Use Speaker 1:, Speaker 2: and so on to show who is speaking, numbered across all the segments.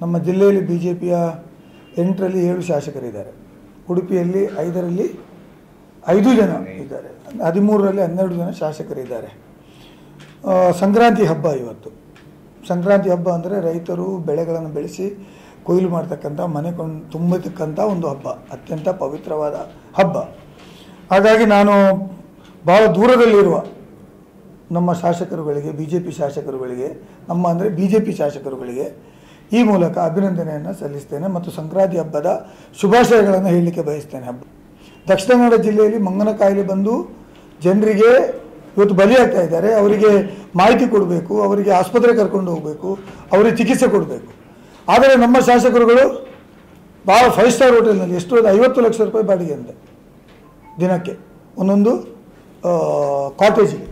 Speaker 1: ನಮ್ಮ ಜಿಲ್ಲೆಯಲ್ಲಿ B J ಪಿಯ ಎಂಟರಲ್ಲಿ ಏಳು ಶಾಸಕರಿದ್ದಾರೆ. ಉಡುಪಿಯಲ್ಲಿ ಐದರಲ್ಲಿ ಐದು ಜನ ಇದ್ದಾರೆ. ಹದಿಮೂರರಲ್ಲಿ ಹನ್ನೆರಡು ಜನ ಶಾಸಕರಿದ್ದಾರೆ. ಸಂಕ್ರಾಂತಿ ಹಬ್ಬ ಇವತ್ತು. ಸಂಕ್ರಾಂತಿ ಹಬ್ಬ ಅಂದರೆ ರೈತರು ಬೆಳೆಗಳನ್ನು ಬೆಳೆಸಿ ಕೊಯ್ಲು ಮಾಡ್ತಕ್ಕಂಥ, ಮನೆ ಕೊಂಡು ತುಂಬತಕ್ಕಂಥ ಒಂದು ಹಬ್ಬ. ಅತ್ಯಂತ ಪವಿತ್ರವಾದ ಹಬ್ಬ. ಹಾಗಾಗಿ ನಾನು ಭಾಳ ದೂರದಲ್ಲಿರುವ ನಮ್ಮ ಶಾಸಕರುಗಳಿಗೆ ಬಿ ಜೆ ಪಿ ಶಾಸಕರುಗಳಿಗೆ, ನಮ್ಮ ಅಂದರೆ ಬಿ ಜೆ ಪಿ ಶಾಸಕರುಗಳಿಗೆ ಈ ಮೂಲಕ ಅಭಿನಂದನೆಯನ್ನು ಸಲ್ಲಿಸ್ತೇನೆ ಮತ್ತು ಸಂಕ್ರಾಂತಿ ಹಬ್ಬದ ಶುಭಾಶಯಗಳನ್ನು ಹೇಳಲಿಕ್ಕೆ ಬಯಸ್ತೇನೆ. ಹಬ್ಬ ದಕ್ಷಿಣ ಕನ್ನಡ ಜಿಲ್ಲೆಯಲ್ಲಿ ಮಂಗನ ಕಾಯಿಲೆ ಬಂದು ಜನರಿಗೆ ಇವತ್ತು ಬಲಿಯಾಗ್ತಾ ಇದ್ದಾರೆ. ಅವರಿಗೆ ಮಾಹಿತಿ ಕೊಡಬೇಕು, ಅವರಿಗೆ ಆಸ್ಪತ್ರೆ ಕರ್ಕೊಂಡು ಹೋಗಬೇಕು, ಅವರಿಗೆ ಚಿಕಿತ್ಸೆ ಕೊಡಬೇಕು. ಆದರೆ ನಮ್ಮ ಶಾಸಕರುಗಳು ಭಾಳ ಫೈವ್ ಸ್ಟಾರ್ ಹೋಟೆಲ್ನಲ್ಲಿ ಎಷ್ಟು ಐವತ್ತು ಲಕ್ಷ ರೂಪಾಯಿ ಬಾಡಿಗೆ ಅಂತೆ. ದಿನಕ್ಕೆ ಒಂದೊಂದು ಕಾಟೇಜಿಗೆ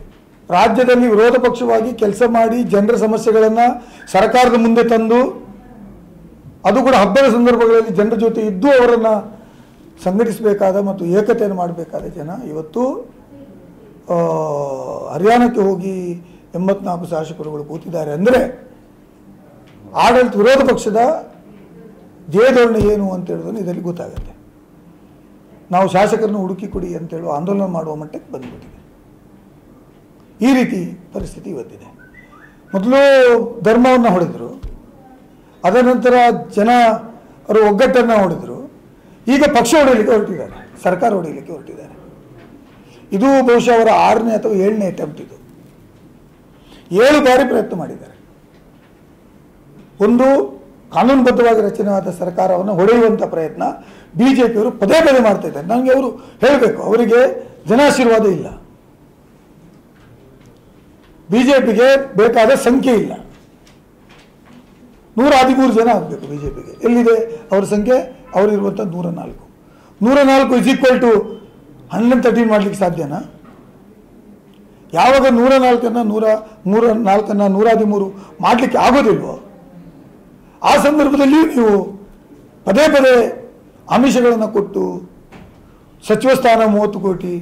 Speaker 1: ರಾಜ್ಯದಲ್ಲಿ ವಿರೋಧ ಪಕ್ಷವಾಗಿ ಕೆಲಸ ಮಾಡಿ ಜನರ ಸಮಸ್ಯೆಗಳನ್ನು ಸರ್ಕಾರದ ಮುಂದೆ ತಂದು ಅದು ಕೂಡ ಹಬ್ಬದ ಸಂದರ್ಭಗಳಲ್ಲಿ ಜನರ ಜೊತೆ ಇದ್ದು ಅವರನ್ನು ಸಂಘಟಿಸಬೇಕಾದ ಮತ್ತು ಏಕತೆಯನ್ನು ಮಾಡಬೇಕಾದ ಜನ ಇವತ್ತು ಹರಿಯಾಣಕ್ಕೆ ಹೋಗಿ ಎಂಬತ್ನಾಲ್ಕು ಶಾಸಕರುಗಳು ಕೂತಿದ್ದಾರೆ ಅಂದರೆ ಆಡಳಿತ ವಿರೋಧ ಪಕ್ಷದ ಧ್ಯೇಯಧೋರಣೆ ಏನು ಅಂತ ಹೇಳೋದನ್ನು ಇದರಲ್ಲಿ ಗೊತ್ತಾಗುತ್ತೆ. ನಾವು ಶಾಸಕರನ್ನು ಹುಡುಕಿ ಕೊಡಿ ಅಂತೇಳುವ ಆಂದೋಲನ ಮಾಡುವ ಮಟ್ಟಕ್ಕೆ ಬಂದ್ಬಿಟ್ಟಿದೆ. ಈ ರೀತಿ ಪರಿಸ್ಥಿತಿ ಇವತ್ತಿದೆ. ಮೊದಲು ಧರ್ಮವನ್ನು ಹೊಡೆದರು. ಅದರ ನಂತರ ಜನ ಅವರು ಒಗ್ಗಟ್ಟನ್ನು ಹೊಡೆದರು. ಈಗ ಪಕ್ಷ ಹೊಡೆಯಲಿಕ್ಕೆ ಹೊರಟಿದ್ದಾರೆ. ಸರ್ಕಾರ ಹೊಡೆಯಲಿಕ್ಕೆ ಹೊರಟಿದ್ದಾರೆ. ಇದು ಬಹುಶಃ ಅವರ ಆರನೇ ಅಥವಾ ಏಳನೇ ಅಟೆಂಪ್ಟ್ ಇದು. ಏಳು ಬಾರಿ ಪ್ರಯತ್ನ ಮಾಡಿದ್ದಾರೆ. ಒಂದು ಕಾನೂನುಬದ್ಧವಾಗಿ ರಚನೆಯಾದ ಸರ್ಕಾರವನ್ನು ಹೊಡೆಯುವಂಥ ಪ್ರಯತ್ನ ಬಿ ಜೆ ಪಿಯವರು ಪದೇ ಪದೇ ಮಾಡ್ತಾ ಇದ್ದಾರೆ. ನನಗೆ ಅವರು ಹೇಳಬೇಕು, ಅವರಿಗೆ ಜನಾಶೀರ್ವಾದ ಇಲ್ಲ. ಬಿ ಜೆ ಪಿಗೆ ಬೇಕಾದ ಸಂಖ್ಯೆ ಇಲ್ಲ. ನೂರ ಹದಿಮೂರು ಜನ ಆಗಬೇಕು ಬಿ ಜೆ ಪಿಗೆ ಎಲ್ಲಿದೆ? ಅವ್ರ ಸಂಖ್ಯೆ? ಅವರಿರುವಂಥ ನೂರ ನಾಲ್ಕು. ನೂರ ನಾಲ್ಕು is equal to hundred thirteen ಮಾಡಲಿಕ್ಕೆ ಸಾಧ್ಯನಾ? ಯಾವಾಗ ನೂರ ನಾಲ್ಕನ್ನು ನೂರ ನೂರ ನಾಲ್ಕನ್ನು ನೂರ ಹದಿಮೂರು ಮಾಡಲಿಕ್ಕೆ ಆಗೋದಿಲ್ವೋ? ಆ ಸಂದರ್ಭದಲ್ಲಿ ನೀವು ಪದೇ ಪದೇ ಆಮಿಷಗಳನ್ನು ಕೊಟ್ಟು, ಸಚಿವ ಸ್ಥಾನ ಮೂವತ್ತು ಕೋಟಿ,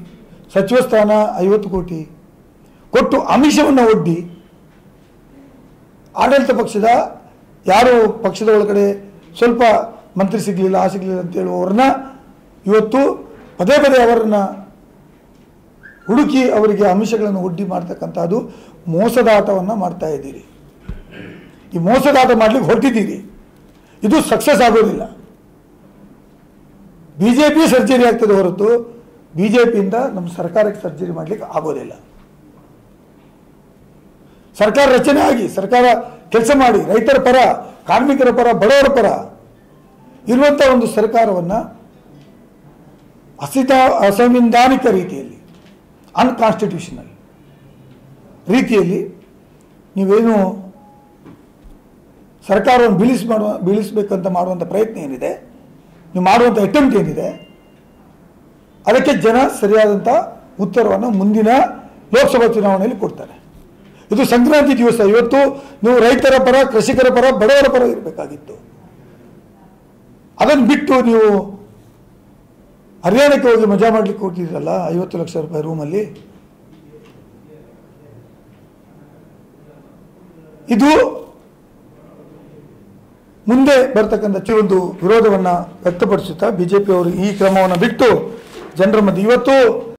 Speaker 1: ಸಚಿವ ಸ್ಥಾನ ಐವತ್ತು ಕೋಟಿ ಕೊಟ್ಟು ಆಮಿಷವನ್ನು ಒಡ್ಡಿ ಆಡಳಿತ ಪಕ್ಷದ ಯಾರು ಪಕ್ಷದ ಒಳಗಡೆ ಸ್ವಲ್ಪ ಮಂತ್ರಿ ಸಿಗಲಿಲ್ಲ, ಆ ಸಿಗಲಿಲ್ಲ ಅಂತ ಹೇಳುವವ್ರನ್ನ ಇವತ್ತು ಪದೇ ಪದೇ ಅವರನ್ನ ಹುಡುಕಿ ಅವರಿಗೆ ಅಂಶಗಳನ್ನು ಒಡ್ಡಿ ಮಾಡ್ತಕ್ಕಂಥದ್ದು ಮೋಸದಾಟವನ್ನು ಮಾಡ್ತಾ ಇದ್ದೀರಿ. ಈ ಮೋಸದಾಟ ಮಾಡ್ಲಿಕ್ಕೆ ಹೊರಟಿದ್ದೀರಿ. ಇದು ಸಕ್ಸಸ್ ಆಗೋದಿಲ್ಲ. ಬಿ ಜೆ ಪಿ ಸರ್ಜರಿ ಆಗ್ತದೆ ಹೊರತು ಬಿ ಜೆ ಪಿಯಿಂದ ನಮ್ಮ ಸರ್ಕಾರಕ್ಕೆ ಸರ್ಜರಿ ಮಾಡಲಿಕ್ಕೆ ಆಗೋದಿಲ್ಲ. ಸರ್ಕಾರ ರಚನೆ ಆಗಿ, ಸರ್ಕಾರ ಕೆಲಸ ಮಾಡಿ, ರೈತರ ಪರ, ಕಾರ್ಮಿಕರ ಪರ, ಬಡವರ ಪರ ಇರುವಂಥ ಒಂದು ಸರ್ಕಾರವನ್ನು ಅಸಿತ, ಅಸಂವಿಧಾನಿಕ ರೀತಿಯಲ್ಲಿ ಅನ್ಕಾನ್ಸ್ಟಿಟ್ಯೂಷನಲ್ ರೀತಿಯಲ್ಲಿ ನೀವೇನು ಸರ್ಕಾರವನ್ನು ಬೀಳಿಸ್ ಮಾಡುವ, ಬೀಳಿಸಬೇಕಂತ ಮಾಡುವಂಥ ಪ್ರಯತ್ನ ಏನಿದೆ, ನೀವು ಮಾಡುವಂಥ ಅಟೆಂಪ್ಟ್ ಏನಿದೆ, ಅದಕ್ಕೆ ಜನ ಸರಿಯಾದಂಥ ಉತ್ತರವನ್ನು ಮುಂದಿನ ಲೋಕಸಭಾ ಚುನಾವಣೆಯಲ್ಲಿ ಕೊಡ್ತಾರೆ. ಇದು ಸಂಕ್ರಾಂತಿ ದಿವಸ. ಇವತ್ತು ನೀವು ರೈತರ ಪರ, ಕೃಷಿಕರ ಪರ, ಬಡವರ ಪರ ಇರಬೇಕಾಗಿತ್ತು. ಅದನ್ನು ಬಿಟ್ಟು ನೀವು ಹರಿಯಾಣಕ್ಕೆ ಹೋಗಿ ಮಜಾ ಮಾಡಲಿಕ್ಕೆ ಹೋಗಿದ್ರಲ್ಲ ಐವತ್ತು ಲಕ್ಷ ರೂಪಾಯಿ ರೂಮಲ್ಲಿ? ಇದು ಮುಂದೆ ಬರ್ತಕ್ಕಂಥ ಒಂದು ವಿರೋಧವನ್ನು ವ್ಯಕ್ತಪಡಿಸುತ್ತಾ ಬಿಜೆಪಿ ಅವರು ಈ ಕ್ರಮವನ್ನು ಬಿಟ್ಟು ಜನರ ಮಧ್ಯೆ. ಇವತ್ತು